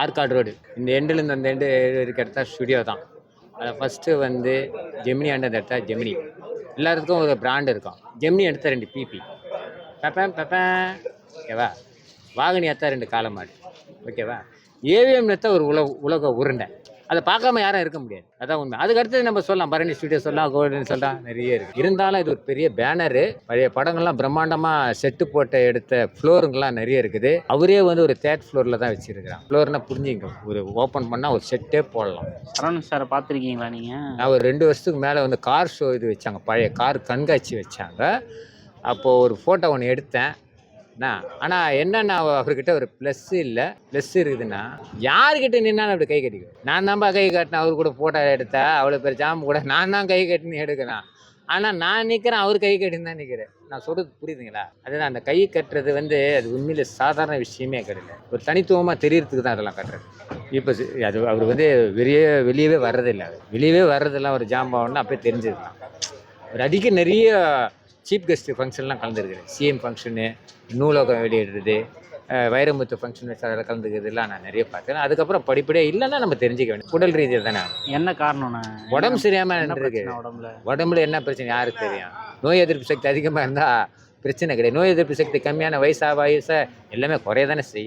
Arcot road. இந்த எண்டுலேருந்து அந்த end இருக்க இடத்த ஸ்டுடியோ தான். அதில் ஃபஸ்ட்டு வந்து ஜெமினி ஆண்டு இடத்த ஜெமினி எல்லாத்துக்கும் ஒரு பிராண்ட் இருக்கும். ஜெமினி எடுத்த ரெண்டு பிபி பெப்பேன் பெப்பேன். ஓகேவா வாகனி எடுத்தா ரெண்டு காலமாடு ஓகேவா ஏவிஎம் எடுத்த ஒரு உலக உலக உருண்டை. அதை பார்க்காம யாரும் இருக்க முடியாது. அதான் உண்மை. அதுக்கு அடுத்து நம்ம சொல்லலாம். பரணி ஸ்டுடியோ சொல்லலாம் கோல்டன் சொல்லலாம் நிறைய இருக்கு. இருந்தாலும் இது ஒரு பெரிய பேனரு பழைய படங்கள்லாம் பிரம்மாண்டமாக செட்டு போட்டு எடுத்த ஃப்ளோருங்கெல்லாம் நிறைய இருக்குது. அவரே வந்து ஒரு தேர்ட் ஃப்ளோரில் தான் வச்சிருக்கிறான் ஃப்ளோர்னா புரிஞ்சுங்க ஒரு ஓப்பன் பண்ணால் ஒரு செட்டே போடலாம். சரவணன் சாரை பார்த்துருக்கீங்களா நீங்கள் நான் ஒரு ரெண்டு வருஷத்துக்கு மேலே வந்து கார் ஷோ இது வச்சாங்க. பழைய கார் கண்காட்சி வச்சாங்க. அப்போது ஒரு ஃபோட்டோ ஒன்று எடுத்தேன். என்ன ஆனால் என்னன்னா அவர்கிட்ட ஒரு ப்ளஸ் இல்லை. ப்ளஸ் இருக்குதுன்னா யாருக்கிட்ட நின்னாலும் அப்படி கை கட்டிக்கும். நான் தான்ப்பா கை கட்டினேன் அவர் கூட ஃபோட்டோ எடுத்தா அவ்வளோ பேர் ஜாம்பு கூட நான் தான் கை கட்டினு எடுக்கிறேன். ஆனால் நான் நிற்கிறேன் அவர் கை கட்டின்னு தான் நிற்கிறேன் நான் சொல்கிறது புரியுதுங்களா? அதுதான் அந்த கை கட்டுறது வந்து அது உண்மையில சாதாரண விஷயமே கிடையாது. ஒரு தனித்துவமாக தெரியறதுக்கு தான் அதெல்லாம் கட்டுறது. இப்போ அது அவர் வந்து வெளியே வெளியவே வர்றதில்லை. வெளியவே வர்றதெல்லாம் ஒரு ஜாம்பாவன்னு அப்படியே தெரிஞ்சுக்கலாம் ஒரு அடிக்க நிறைய சீஃப் கெஸ்ட் ஃபங்க்ஷன்லாம் கலந்துருக்குறேன் சிஎம் ஃபங்க்ஷனு நூலகம் வெளியிடுறது வைரமுத்து ஃபங்க்ஷன் வச்சு அதில் கலந்துக்கிறதுலாம் நான் நிறைய பார்த்தேன். அதுக்கப்புறம் படிப்படியாக இல்லைன்னா நம்ம தெரிஞ்சுக்க வேண்டும் உடல் ரீதியாக தானே? என்ன காரணம்ண்ணா உடம்பு சரியாமல் என்ன இருக்கு உடம்புல? உடம்புல என்ன பிரச்சனை? யாருக்கு தெரியும்? நோய் எதிர்ப்பு சக்தி அதிகமாக இருந்தால் பிரச்சனை கிடையாது. நோய் எதிர்ப்பு சக்தி கம்மியான வயசா வயசை எல்லாமே குறைய தானே செய்யும்.